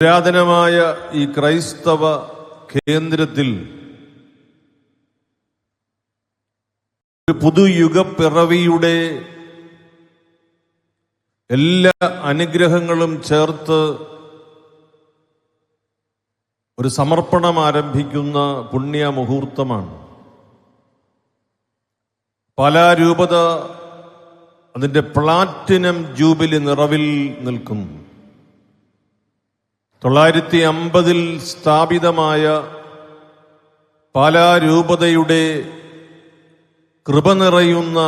പുരാതനമായ ഈ ക്രൈസ്തവ കേന്ദ്രത്തിൽ ഒരു പുതുയുഗപ്പിറവിയുടെ എല്ലാ അനുഗ്രഹങ്ങളും ചേർത്ത് ഒരു സമർപ്പണം ആരംഭിക്കുന്ന പുണ്യ മുഹൂർത്തമാണ് പല രൂപത അതിന്റെ പ്ലാറ്റിനം ജൂബിലി നിറവിൽ നിൽക്കുന്നു. തൊള്ളായിരത്തി അമ്പതിൽ സ്ഥാപിതമായ പാലാരൂപതയുടെ കൃപ നിറയുന്ന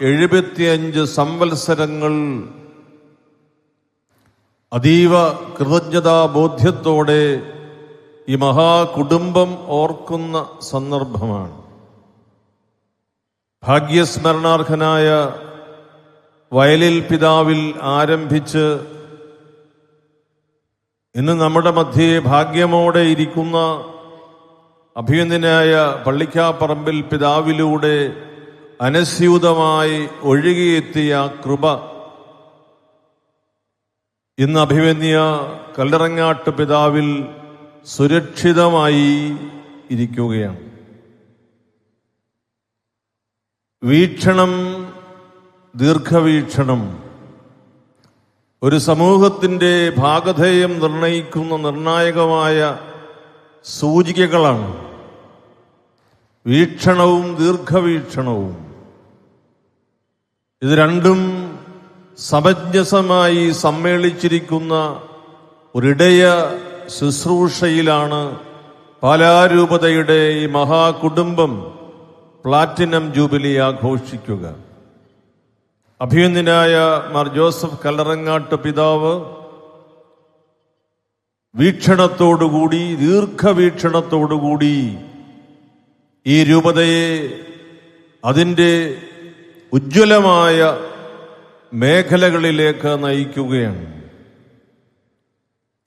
എഴുപത്തിയഞ്ച് സംവത്സരങ്ങൾ അതീവ കൃതജ്ഞതാബോധ്യത്തോടെ ഈ മഹാകുടുംബം ഓർക്കുന്ന സന്ദർഭമാണ്. ഭാഗ്യസ്മരണാർഹനായ വയലിൽ പിതാവിൽ ആരംഭിച്ച് ഇന്ന് നമ്മുടെ മധ്യേ ഭാഗ്യമോടെ ഇരിക്കുന്ന അഭിനന്ദനായ പള്ളിക്കാപ്പറമ്പിൽ പിതാവിലൂടെ അനസ്യൂതമായി ഒഴുകിയെത്തിയ കൃപ. ഇന്ന് അഭിമന്യ കല്ലറങ്ങാട്ട് പിതാവിൽ സുരക്ഷിതമായി ഇരിക്കുകയാണ്. വീക്ഷണം ദീർഘവീക്ഷണം ഒരു സമൂഹത്തിന്റെ ഭാഗധേയം നിർണയിക്കുന്ന നിർണായകമായ സൂചികകളാണ്. വീക്ഷണവും ദീർഘവീക്ഷണവും. ഇത് രണ്ടും സമഞ്ജസമായി സമ്മേളിച്ചിരിക്കുന്ന ഒരിടയ ശുശ്രൂഷയിലാണ് പാലാരൂപതയുടെ ഈ മഹാകുടുംബം പ്ലാറ്റിനം ജൂബിലി ആഘോഷിക്കുക. അഭിനന്ദനായ മാർ ജോസഫ് കല്ലറങ്ങാട്ട് പിതാവ്. വീക്ഷണത്തോടുകൂടി ദീർഘവീക്ഷണത്തോടുകൂടി ഈ രൂപതയെ അതിന്റെ ഉജ്ജ്വലമായ മേഖലകളിലേക്ക് നയിക്കുകയാണ്.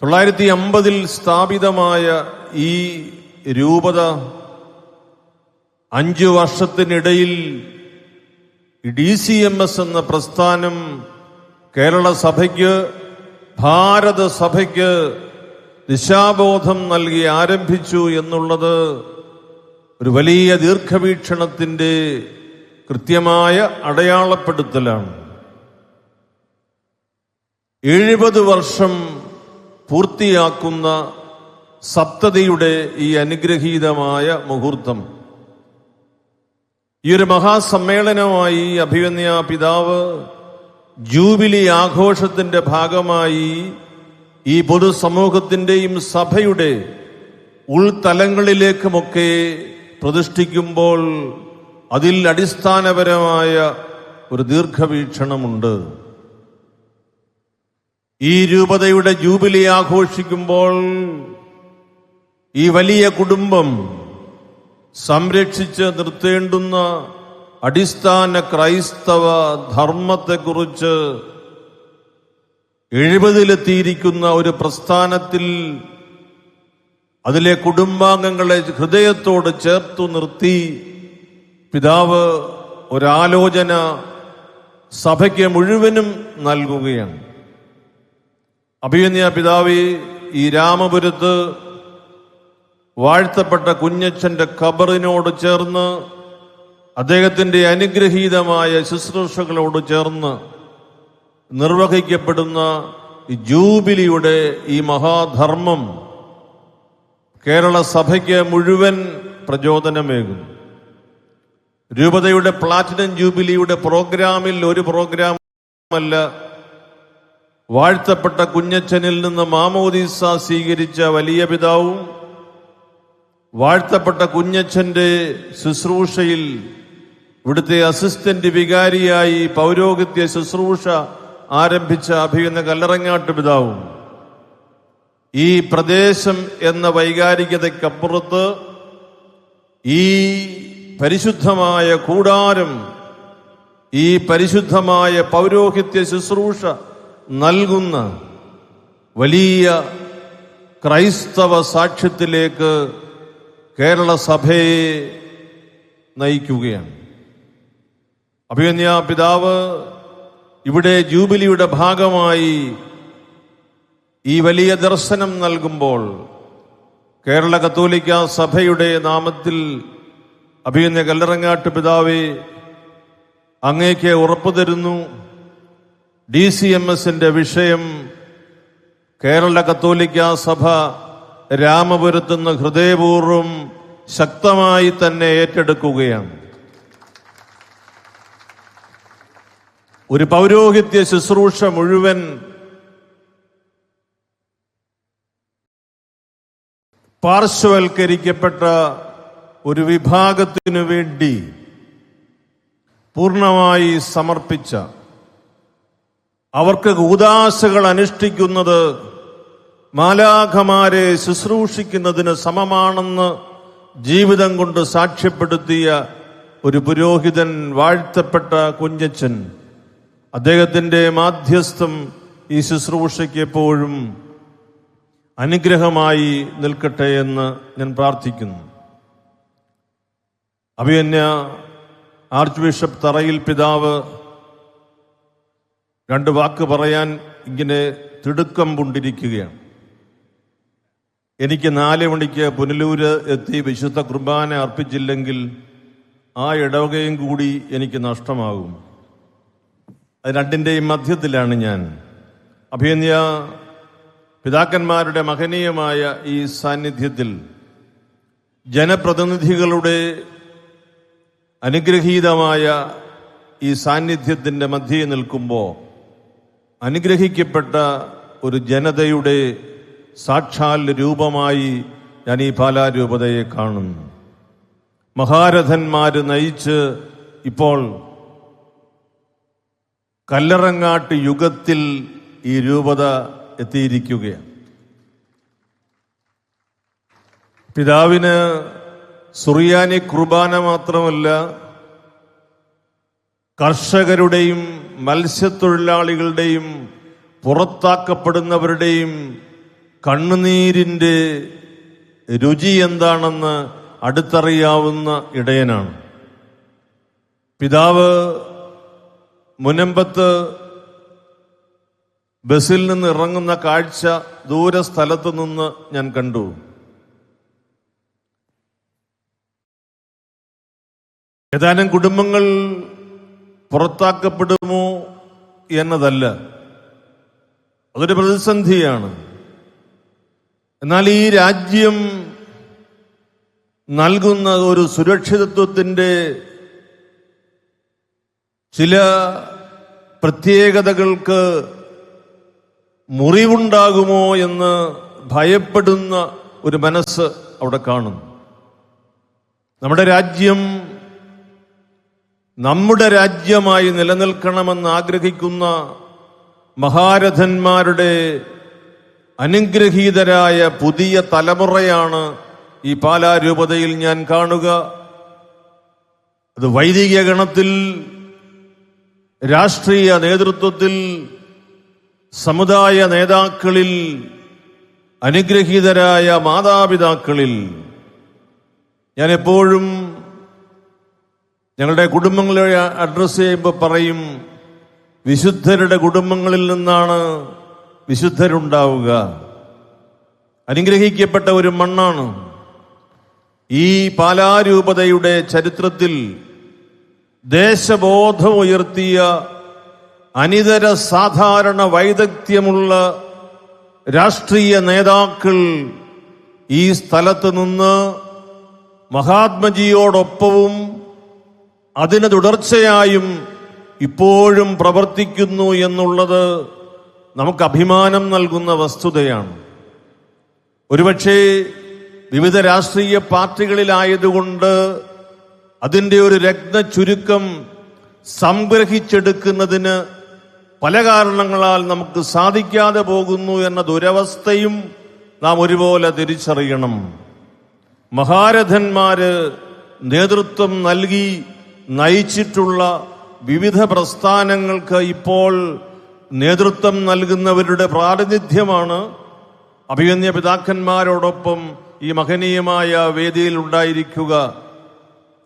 തൊള്ളായിരത്തി അമ്പതിൽ സ്ഥാപിതമായ ഈ രൂപത അഞ്ചു വർഷത്തിനിടയിൽ ഡി സി എം എസ് എന്ന പ്രസ്ഥാനം കേരള സഭയ്ക്ക് ഭാരത സഭയ്ക്ക് ദിശാബോധം നൽകി ആരംഭിച്ചു എന്നുള്ളത് ഒരു വലിയ ദീർഘവീക്ഷണത്തിന്റെ കൃത്യമായ അടയാളപ്പെടുത്തലാണ്. എഴുപത് വർഷം പൂർത്തിയാക്കുന്ന സപ്തതിയുടെ ഈ അനുഗ്രഹീതമായ മുഹൂർത്തം. ഈ ഒരു മഹാസമ്മേളനമായി അഭിവന്യ പിതാവ് ജൂബിലി ആഘോഷത്തിന്റെ ഭാഗമായി ഈ പൊതുസമൂഹത്തിന്റെയും സഭയുടെ ഉൾതലങ്ങളിലേക്കുമൊക്കെ പ്രതിഷ്ഠിക്കുമ്പോൾ അതിൽ അടിസ്ഥാനപരമായ ഒരു ദീർഘവീക്ഷണമുണ്ട്. ഈ രൂപതയുടെ ജൂബിലി ആഘോഷിക്കുമ്പോൾ ഈ വലിയ കുടുംബം സംരക്ഷിച്ച് നിർത്തേണ്ടുന്ന അടിസ്ഥാന ക്രൈസ്തവ ധർമ്മത്തെക്കുറിച്ച് എഴുപതിലെത്തിയിരിക്കുന്ന ഒരു പ്രസ്ഥാനത്തിൽ അതിലെ കുടുംബാംഗങ്ങളെ ഹൃദയത്തോട് ചേർത്തു നിർത്തി പിതാവ് ഒരാലോചന സഭയ്ക്ക് മുഴുവനും നൽകുകയാണ്. അഭിയന്യ പിതാവ് ഈ രാമപുരത്ത് വാഴ്ത്തപ്പെട്ട കുഞ്ഞച്ചന്റെ ഖബറിനോട് ചേർന്ന് അദ്ദേഹത്തിന്റെ അനുഗ്രഹീതമായ ശുശ്രൂഷകളോട് ചേർന്ന് നിർവഹിക്കപ്പെടുന്ന ജൂബിലിയുടെ ഈ മഹാധർമ്മം കേരള സഭയ്ക്ക് മുഴുവൻ പ്രചോദനമേകുന്നു. രൂപതയുടെ പ്ലാറ്റിനം ജൂബിലിയുടെ പ്രോഗ്രാമിൽ ഒരു പ്രോഗ്രാമല്ല വാഴ്ത്തപ്പെട്ട കുഞ്ഞച്ചനിൽ നിന്ന് മാമോദീസ സ്വീകരിച്ച വലിയ പിതാവും വാഴ്ത്തപ്പെട്ട കുഞ്ഞച്ഛന്റെ ശുശ്രൂഷയിൽ ഇവിടുത്തെ അസിസ്റ്റന്റ് വികാരിയായി പൗരോഹിത്യ ശുശ്രൂഷ ആരംഭിച്ച അഭിയുന്ന കല്ലറങ്ങാട്ട് പിതാവും. ഈ പ്രദേശം എന്ന വൈകാരികതയ്ക്കപ്പുറത്ത് ഈ പരിശുദ്ധമായ കൂടാരം ഈ പരിശുദ്ധമായ പൗരോഹിത്യ ശുശ്രൂഷ നൽകുന്ന വലിയ ക്രൈസ്തവ സാക്ഷ്യത്തിലേക്ക് കേരള സഭയെ നയിക്കുകയാണ്. അഭിമന്യ പിതാവ് ഇവിടെ ജൂബിലിയുടെ ഭാഗമായി ഈ വലിയ ദർശനം നൽകുമ്പോൾ കേരള കത്തോലിക്ക സഭയുടെ നാമത്തിൽ അഭിയന്യ കല്ലറങ്ങാട്ട് പിതാവെ അങ്ങേക്ക് ഉറപ്പു തരുന്നു. ഡി സി എം എസിന്റെ വിഷയം കേരള കത്തോലിക്ക സഭ രാമപുരത്തുനിന്ന് ഹൃദയപൂർവം ശക്തമായി തന്നെ ഏറ്റെടുക്കുകയാണ്. ഒരു പൗരോഹിത്യ ശുശ്രൂഷ മുഴുവൻ പാർശ്വവൽക്കരിക്കപ്പെട്ട ഒരു വിഭാഗത്തിനു വേണ്ടി പൂർണമായി സമർപ്പിച്ച അവർക്ക് ഉദാശകൾ അനുഷ്ഠിക്കുന്നത് മാലാഖമാരെ ശുശ്രൂഷിക്കുന്നതിന് സമമാണെന്ന് ജീവിതം കൊണ്ട് സാക്ഷ്യപ്പെടുത്തിയ ഒരു പുരോഹിതൻ വാഴ്ത്തപ്പെട്ട കുഞ്ഞച്ചൻ അദ്ദേഹത്തിന്റെ മാധ്യസ്ഥം ഈ ശുശ്രൂഷയ്ക്ക് എപ്പോഴും അനുഗ്രഹമായി നിൽക്കട്ടെ എന്ന് ഞാൻ പ്രാർത്ഥിക്കുന്നു. അഭിയന്യ ആർച്ച് ബിഷപ്പ് തറയിൽ പിതാവ് രണ്ട് വാക്ക് പറയാൻ ഇങ്ങനെ തിടുക്കം കൊണ്ടിരിക്കുകയാണ്. എനിക്ക് നാല് മണിക്ക് പുനലൂര് എത്തി വിശുദ്ധ കുർബാന അർപ്പിച്ചില്ലെങ്കിൽ ആ ഇടവകയും കൂടി എനിക്ക് നഷ്ടമാകും. അത് രണ്ടിന്റെയും മധ്യത്തിലാണ് ഞാൻ. അഭിയന്യ പിതാക്കന്മാരുടെ മഹനീയമായ ഈ സാന്നിധ്യത്തിൽ ജനപ്രതിനിധികളുടെ അനുഗ്രഹീതമായ ഈ സാന്നിധ്യത്തിന്റെ മധ്യേ നിൽക്കുമ്പോൾ അനുഗ്രഹിക്കപ്പെട്ട ഒരു ജനതയുടെ സാക്ഷാൽ രൂപമായി ഞാൻ ഈ പാലാരൂപതയെ കാണുന്നു. മഹാരഥന്മാര് നയിച്ച് ഇപ്പോൾ കല്ലറങ്ങാട്ട് യുഗത്തിൽ ഈ രൂപത എത്തിയിരിക്കുകയാണ്. പിതാവിന് സുറിയാനി കുർബാന മാത്രമല്ല കർഷകരുടെയും മത്സ്യത്തൊഴിലാളികളുടെയും പുറത്താക്കപ്പെടുന്നവരുടെയും കണ്ണുനീരിന്റെ രുചി എന്താണെന്ന് അടുത്തറിയാവുന്ന ഇടയനാണ്. പിതാവ് മുനമ്പത്ത് ബസ്സിൽ നിന്ന് ഇറങ്ങുന്ന കാഴ്ച ദൂര സ്ഥലത്ത് നിന്ന് ഞാൻ കണ്ടു. ഏതാനും കുടുംബങ്ങൾ പുറത്താക്കപ്പെടുമോ എന്നതല്ല. അതൊരു പ്രതിസന്ധിയാണ്. എന്നാൽ ഈ രാജ്യം നൽകുന്ന ഒരു സുരക്ഷിതത്വത്തിന്റെ ചില പ്രത്യേകതകൾക്ക് മുറിവുണ്ടാകുമോ എന്ന് ഭയപ്പെടുന്ന ഒരു മനസ്സ് അവിടെ കാണുന്നു. നമ്മുടെ രാജ്യം നമ്മുടെ രാജ്യമായി നിലനിൽക്കണമെന്ന് ആഗ്രഹിക്കുന്ന മഹാരഥന്മാരുടെ അനുഗ്രഹീതരായ പുതിയ തലമുറയാണ് ഈ പാലാരൂപതയിൽ ഞാൻ കാണുക. അത് വൈദിക ഗണത്തിൽ രാഷ്ട്രീയ നേതൃത്വത്തിൽ സമുദായ നേതാക്കളിൽ അനുഗ്രഹീതരായ മാതാപിതാക്കളിൽ. ഞാൻ എപ്പോഴും ഞങ്ങളുടെ കുടുംബങ്ങളെ അഡ്രസ്സ് ചെയ്യുമ്പോൾ പറയും വിശുദ്ധരുടെ കുടുംബങ്ങളിൽ നിന്നാണ് വിശുദ്ധരുണ്ടാവുക. അനുഗ്രഹിക്കപ്പെട്ട ഒരു മണ്ണാണ്. ഈ പാലാരൂപതയുടെ ചരിത്രത്തിൽ ദേശബോധം ഉയർത്തിയ അനിതര സാധാരണ വൈദഗ്ധ്യമുള്ള രാഷ്ട്രീയ നേതാക്കൾ ഈ സ്ഥലത്ത് നിന്ന് മഹാത്മജിയോടൊപ്പവും അതിന് തുടർച്ചയായും ഇപ്പോഴും പ്രവർത്തിക്കുന്നു എന്നുള്ളത് നമുക്ക് അഭിമാനം നൽകുന്ന വസ്തുതയാണ്. ഒരുപക്ഷെ വിവിധ രാഷ്ട്രീയ പാർട്ടികളിലായതുകൊണ്ട് അതിന്റെ ഒരു രത്ന ചുരുക്കം സംഗ്രഹിച്ചെടുക്കുന്നതിന് പല കാരണങ്ങളാൽ നമുക്ക് സാധിക്കാതെ പോകുന്നു എന്ന ദുരവസ്ഥയും നാം ഒരുപോലെ തിരിച്ചറിയണം. മഹാരഥന്മാര് നേതൃത്വം നൽകി നയിച്ചിട്ടുള്ള വിവിധ പ്രസ്ഥാനങ്ങൾക്ക് ഇപ്പോൾ നേതൃത്വം നൽകുന്നവരുടെ പ്രാതിനിധ്യമാണ് അഭിമന്യ പിതാക്കന്മാരോടൊപ്പം ഈ മഹനീയമായ വേദിയിൽ ഉണ്ടായിരിക്കുക.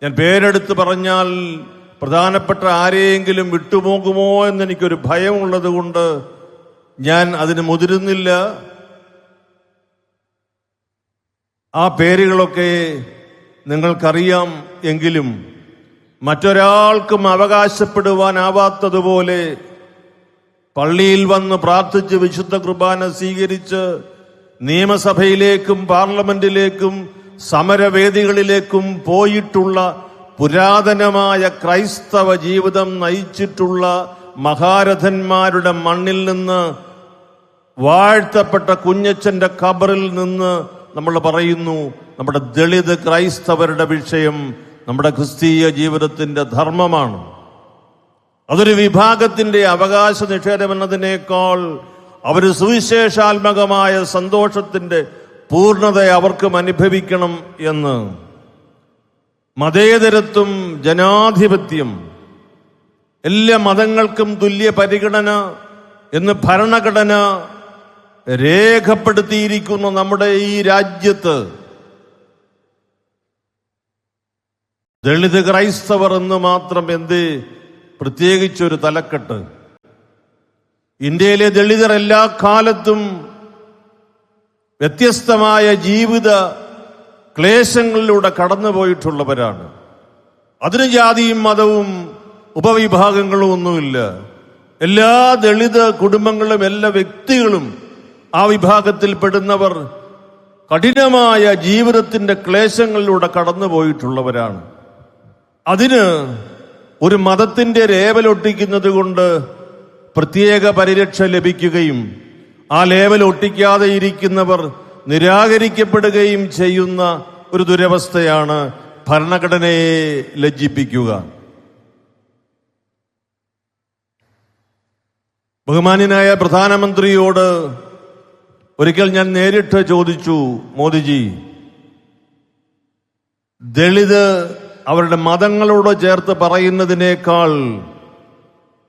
ഞാൻ പേരെടുത്ത് പറഞ്ഞാൽ പ്രധാനപ്പെട്ട ആരെയെങ്കിലും വിട്ടുപോകുമോ എന്നെനിക്കൊരു ഭയമുള്ളത് കൊണ്ട് ഞാൻ അതിന് മുതിരുന്നില്ല. ആ പേരുകളൊക്കെ നിങ്ങൾക്കറിയാം എങ്കിലും മറ്റൊരാൾക്കും അവകാശപ്പെടുവാനാവാത്തതുപോലെ പള്ളിയിൽ വന്ന് പ്രാർത്ഥിച്ച് വിശുദ്ധ കുർബാന സ്വീകരിച്ച് നിയമസഭയിലേക്കും പാർലമെന്റിലേക്കും സമരവേദികളിലേക്കും പോയിട്ടുള്ള പുരാതനമായ ക്രൈസ്തവ ജീവിതം നയിച്ചിട്ടുള്ള മഹാരഥന്മാരുടെ മണ്ണിൽ നിന്ന് വാഴ്ത്തപ്പെട്ട കുഞ്ഞച്ചന്റെ ഖബറിൽ നിന്ന് നമ്മൾ പറയുന്നു നമ്മുടെ ദളിത് ക്രൈസ്തവരുടെ വിഷയം നമ്മുടെ ക്രിസ്തീയ ജീവിതത്തിന്റെ ധർമ്മമാണ്. അതൊരു വിഭാഗത്തിന്റെ അവകാശ നിഷേധം എന്നതിനേക്കാൾ അവർ സുവിശേഷാത്മകമായ സന്തോഷത്തിന്റെ പൂർണത അവർക്കും അനുഭവിക്കണം എന്ന്. മതേതരത്വം ജനാധിപത്യം എല്ലാ മതങ്ങൾക്കും തുല്യ പരിഗണന എന്ന് ഭരണഘടന രേഖപ്പെടുത്തിയിരിക്കുന്ന നമ്മുടെ ഈ രാജ്യത്ത്. ദളിത് ക്രൈസ്തവർ എന്ന് മാത്രം എന്ത് പ്രത്യേകിച്ചൊരു തലക്കെട്ട്. ഇന്ത്യയിലെ ദളിതർ എല്ലാ കാലത്തും വ്യത്യസ്തമായ ജീവിത ക്ലേശങ്ങളിലൂടെ കടന്നുപോയിട്ടുള്ളവരാണ്. അതിന് ജാതിയും മതവും ഉപവിഭാഗങ്ങളും ഒന്നുമില്ല. എല്ലാ ദളിത് കുടുംബങ്ങളും എല്ലാ വ്യക്തികളും ആ വിഭാഗത്തിൽ പെടുന്നവർ കഠിനമായ ജീവിതത്തിന്റെ ക്ലേശങ്ങളിലൂടെ കടന്നുപോയിട്ടുള്ളവരാണ്. അതിന് ഒരു മതത്തിന്റെ ലേവലൊട്ടിക്കുന്നത് കൊണ്ട് പ്രത്യേക പരിരക്ഷ ലഭിക്കുകയും ആ ലേവൽ ഒട്ടിക്കാതെ ഇരിക്കുന്നവർ നിരാകരിക്കപ്പെടുകയും ചെയ്യുന്ന ഒരു ദുരവസ്ഥയാണ് ഭരണഘടനയെ ലജ്ജിപ്പിക്കുക. ബഹുമാന്യനായ പ്രധാനമന്ത്രിയോട് ഒരിക്കൽ ഞാൻ നേരിട്ട് ചോദിച്ചു മോദിജി ദളിത് അവരുടെ മതങ്ങളോട് ചേർത്ത് പറയുന്നതിനേക്കാൾ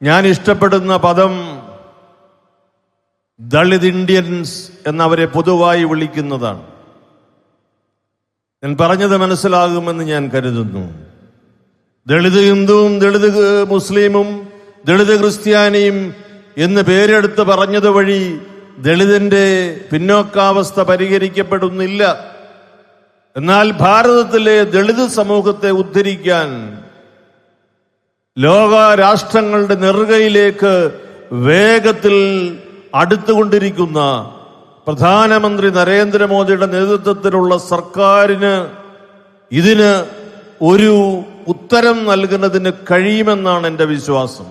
ഞാൻ ഇഷ്ടപ്പെടുന്ന പദം ദളിത് ഇന്ത്യൻസ് എന്നവരെ പൊതുവായി വിളിക്കുന്നതാണ്. ഞാൻ പറഞ്ഞത് മനസ്സിലാകുമെന്ന് ഞാൻ കരുതുന്നു. ദളിത് ഹിന്ദുവും ദളിത് മുസ്ലിമും ദളിത് ക്രിസ്ത്യാനിയും എന്ന് പേരെടുത്ത് പറഞ്ഞതുവഴി ദളിതന്റെ പിന്നോക്കാവസ്ഥ പരിഹരിക്കപ്പെടുന്നില്ല. എന്നാൽ ഭാരതത്തിലെ ദളിത് സമൂഹത്തെ ഉദ്ധരിക്കാൻ ലോക രാഷ്ട്രങ്ങളുടെ നെറുകയിലേക്ക് വേഗത്തിൽ അടുത്തുകൊണ്ടിരിക്കുന്ന പ്രധാനമന്ത്രി നരേന്ദ്രമോദിയുടെ നേതൃത്വത്തിലുള്ള സർക്കാരിന് ഇതിന് ഒരു ഉത്തരം നൽകുന്നതിന് കഴിയുമെന്നാണ് എന്റെ വിശ്വാസം.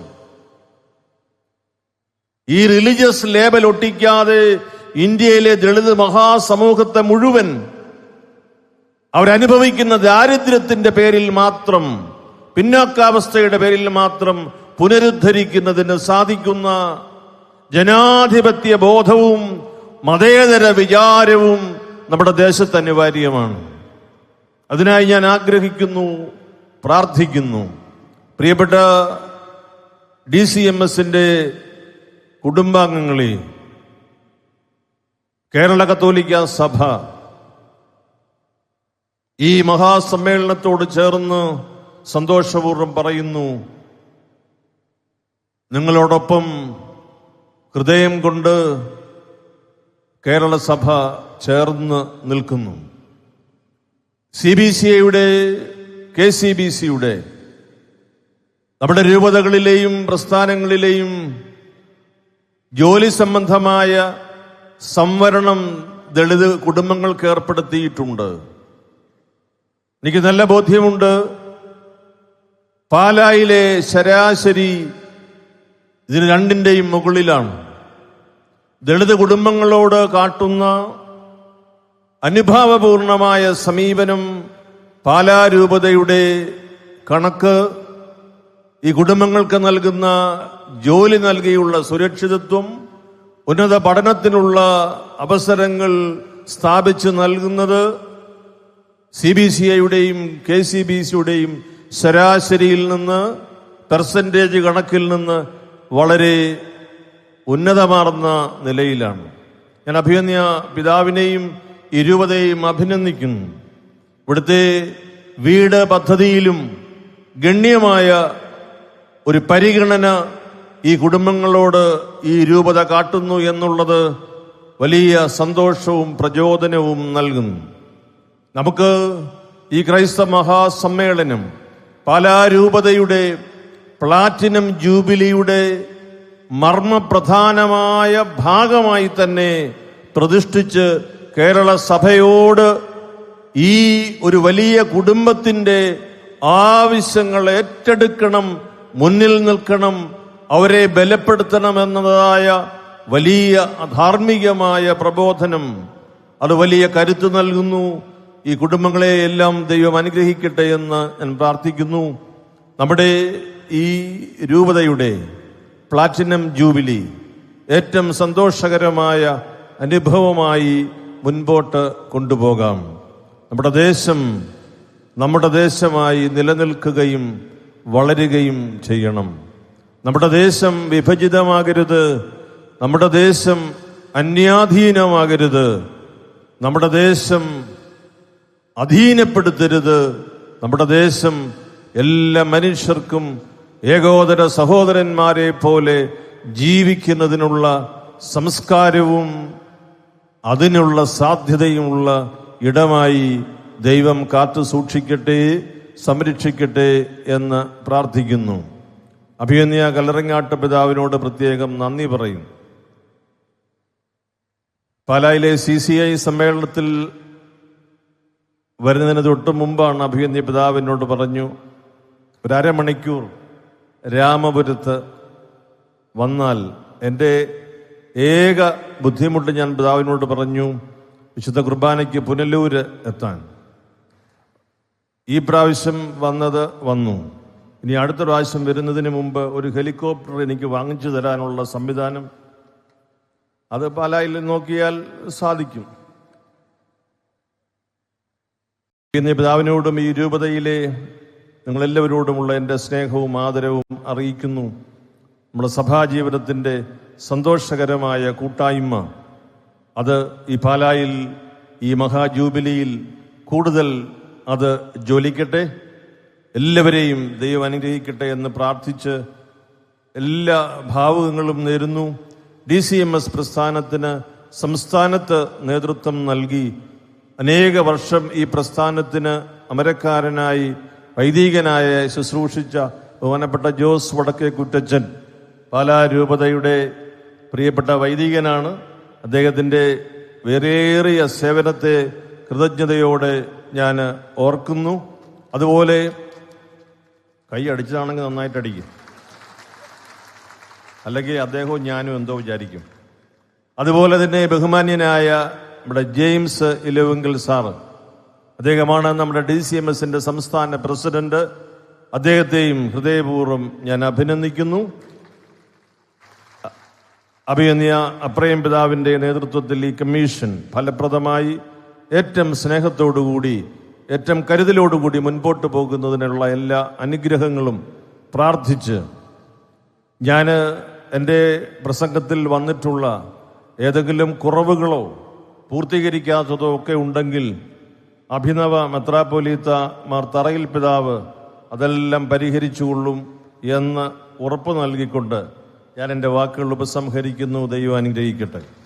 ഈ റിലീജിയസ് ലേബൽ ഒട്ടിക്കാതെ ഇന്ത്യയിലെ ദളിത് മഹാസമൂഹത്തെ മുഴുവൻ അവരനുഭവിക്കുന്ന ദാരിദ്ര്യത്തിന്റെ പേരിൽ മാത്രം പിന്നോക്കാവസ്ഥയുടെ പേരിൽ മാത്രം പുനരുദ്ധരിക്കുന്നതിന് സാധിക്കുന്ന ജനാധിപത്യ ബോധവും മതേതര വിചാരവും നമ്മുടെ ദേശത്ത് അനിവാര്യമാണ്. അതിനായി ഞാൻ ആഗ്രഹിക്കുന്നു പ്രാർത്ഥിക്കുന്നു. പ്രിയപ്പെട്ട ഡി സി എം എസിന്റെ കുടുംബാംഗങ്ങളെ കേരള കത്തോലിക്ക സഭ ഈ മഹാസമ്മേളനത്തോട് ചേർന്ന് സന്തോഷപൂർവം പറയുന്നു നിങ്ങളോടൊപ്പം ഹൃദയം കൊണ്ട് കേരളസഭ ചേർന്ന് നിൽക്കുന്നു. സി ബി സി ഐയുടെ കെ സി ബി സിയുടെ നമ്മുടെ രൂപതകളിലെയും പ്രസ്ഥാനങ്ങളിലെയും ജോലി സംബന്ധമായ സംവരണം ദളിത് കുടുംബങ്ങൾക്ക് ഏർപ്പെടുത്തിയിട്ടുണ്ട്. എനിക്ക് നല്ല ബോധ്യമുണ്ട്. പാലായിലെ ശരാശരി ഇതിന് രണ്ടിന്റെയും മുകളിലാണ്. ദളിത് കുടുംബങ്ങളോട് കാട്ടുന്ന അനുഭാവപൂർണമായ സമീപനം പാലാരൂപതയുടെ കണക്ക് ഈ കുടുംബങ്ങൾക്ക് നൽകുന്ന ജോലി നൽകിയുള്ള സുരക്ഷിതത്വം ഉന്നത പഠനത്തിനുള്ള അവസരങ്ങൾ സ്ഥാപിച്ചു നൽകുന്നത് സി ബി സി ഐയുടെയും കെ സി ബി സിയുടെയും ശരാശരിയിൽ നിന്ന് പെർസെന്റേജ് കണക്കിൽ നിന്ന് വളരെ ഉന്നതമാർന്ന നിലയിലാണ്. ഞാൻ അഭിനന്ദ പിതാവിനെയും ഇരുപതെയും അഭിനന്ദിക്കുന്നു. ഇവിടുത്തെ വീട് പദ്ധതിയിലും ഗണ്യമായ ഒരു പരിഗണന ഈ കുടുംബങ്ങളോട് ഈ രൂപത കാട്ടുന്നു എന്നുള്ളത് വലിയ സന്തോഷവും പ്രചോദനവും നൽകുന്നു. നമുക്ക് ഈ ക്രൈസ്തവ മഹാസമ്മേളനം പാലാരൂപതയുടെ പ്ലാറ്റിനം ജൂബിലിയുടെ മർമ്മപ്രധാനമായ ഭാഗമായി തന്നെ പ്രതിഷ്ഠിച്ച് കേരള സഭയോട് ഈ ഒരു വലിയ കുടുംബത്തിന്റെ ആവശ്യങ്ങൾ ഏറ്റെടുക്കണം മുന്നിൽ നിൽക്കണം അവരെ ബലപ്പെടുത്തണമെന്നതായ വലിയ ധാർമ്മികമായ പ്രബോധനം. അത് വലിയ കരുത്ത് നൽകുന്നു. ഈ കുടുംബങ്ങളെ എല്ലാം ദൈവം അനുഗ്രഹിക്കട്ടെ എന്ന് ഞാൻ പ്രാർത്ഥിക്കുന്നു. നമ്മുടെ ഈ രൂപതയുടെ പ്ലാറ്റിനം ജൂബിലി ഏറ്റവും സന്തോഷകരമായ അനുഭവമായി മുൻപോട്ട് കൊണ്ടുപോകാം. നമ്മുടെ ദേശം നമ്മുടെ ദേശമായി നിലനിൽക്കുകയും വളരുകയും ചെയ്യണം. നമ്മുടെ ദേശം വിഭജിതമാകരുത്. നമ്മുടെ ദേശം അന്യാധീനമാകരുത്. നമ്മുടെ ദേശം അധീനപ്പെടുത്തരുത്. നമ്മുടെ ദേശം എല്ലാ മനുഷ്യർക്കും ഏകോദര സഹോദരന്മാരെ പോലെ ജീവിക്കുന്നതിനുള്ള സംസ്കാരവും അതിനുള്ള സാധ്യതയുമുള്ള ഇടമായി ദൈവം കാത്തു സൂക്ഷിക്കട്ടെ സംരക്ഷിക്കട്ടെ എന്ന് പ്രാർത്ഥിക്കുന്നു. അഭിയന്യ കല്ലറങ്ങാട്ട് പിതാവിനോട് പ്രത്യേകം നന്ദി പറയും. പാലായിലെ സി സി ഐ സമ്മേളനത്തിൽ വരുന്നതിന് തൊട്ട് മുമ്പാണ് അഭിയന്തി പിതാവ് എന്നോട് പറഞ്ഞു ഒരമണിക്കൂർ രാമപുരത്ത് വന്നാൽ എന്റെ ഏക ബുദ്ധിമുട്ട് ഞാൻ പിതാവിനോട് പറഞ്ഞു വിശുദ്ധ കുർബാനയ്ക്ക് പുനലൂര് എത്താൻ. ഈ പ്രാവശ്യം വന്നത് വന്നു. ഇനി അടുത്ത പ്രാവശ്യം വരുന്നതിന് മുമ്പ് ഒരു ഹെലികോപ്റ്റർ എനിക്ക് വാങ്ങിച്ചു തരാനുള്ള സംവിധാനം അത് പാലായിൽ നോക്കിയാൽ സാധിക്കും. ഇന്ന് പിതാവിനോടും ഈ രൂപതയിലെ നിങ്ങളെല്ലാവരോടുമുള്ള എന്റെ സ്നേഹവും ആദരവും അറിയിക്കുന്നു. നമ്മുടെ സഭാജീവിതത്തിന്റെ സന്തോഷകരമായ കൂട്ടായ്മ. അത് ഈ പാലായിൽ ഈ മഹാജൂബിലിയിൽ കൂടുതൽ അത് ജ്വലിക്കട്ടെ. എല്ലാവരെയും ദൈവം അനുഗ്രഹിക്കട്ടെ എന്ന് പ്രാർത്ഥിച്ച് എല്ലാ ഭാവുകങ്ങളും നേരുന്നു. ഡി സി എം എസ് പ്രസ്ഥാനത്തിന് സംസ്ഥാനത്ത് നേതൃത്വം നൽകി. അനേക വർഷം ഈ പ്രസ്ഥാനത്തിന് അമരക്കാരനായി വൈദികനായ ശുശ്രൂഷിച്ച ബഹുമാനപ്പെട്ട ജോസ് വടക്കേ കുറ്റച്ചൻ പാലാരൂപതയുടെ പ്രിയപ്പെട്ട വൈദികനാണ്. അദ്ദേഹത്തിന്റെ വേറേറിയ സേവനത്തെ കൃതജ്ഞതയോടെ ഞാൻ ഓർക്കുന്നു. അതുപോലെ കൈ അടിച്ചതാണെങ്കിൽ നന്നായിട്ട് അടിക്കും. അല്ലെങ്കിൽ അദ്ദേഹവും ഞാനും എന്തോ വിചാരിക്കും. അതുപോലെ തന്നെ ബഹുമാന്യനായ നമ്മുടെ ജെയിംസ് ഇലവുങ്കൽ സാറ്. അദ്ദേഹമാണ് നമ്മുടെ ഡി സി എം എസിന്റെ സംസ്ഥാന പ്രസിഡന്റ്. അദ്ദേഹത്തെയും ഹൃദയപൂർവം ഞാൻ അഭിനന്ദിക്കുന്നു. അഭിയന്യ അപ്രയം പിതാവിന്റെ നേതൃത്വത്തിൽ ഈ കമ്മീഷൻ ഫലപ്രദമായി ഏറ്റവും സ്നേഹത്തോടുകൂടി ഏറ്റവും കരുതലോടുകൂടി മുൻപോട്ട് പോകുന്നതിനുള്ള എല്ലാ അനുഗ്രഹങ്ങളും പ്രാർത്ഥിച്ച് ഞാൻ എന്റെ പ്രസംഗത്തിൽ വന്നിട്ടുള്ള ഏതെങ്കിലും കുറവുകളോ പൂർത്തീകരിക്കാത്തതോ ഒക്കെ ഉണ്ടെങ്കിൽ അഭിനവ മെത്രാപ്പൊലീത്ത മാർ തറയിൽ പിതാവ് അതെല്ലാം പരിഹരിച്ചുകൊള്ളും എന്ന് ഉറപ്പ് നൽകിക്കൊണ്ട് ഞാൻ എന്റെ വാക്കുകൾ ഉപസംഹരിക്കുന്നു. ദൈവം അനുഗ്രഹിക്കട്ടെ.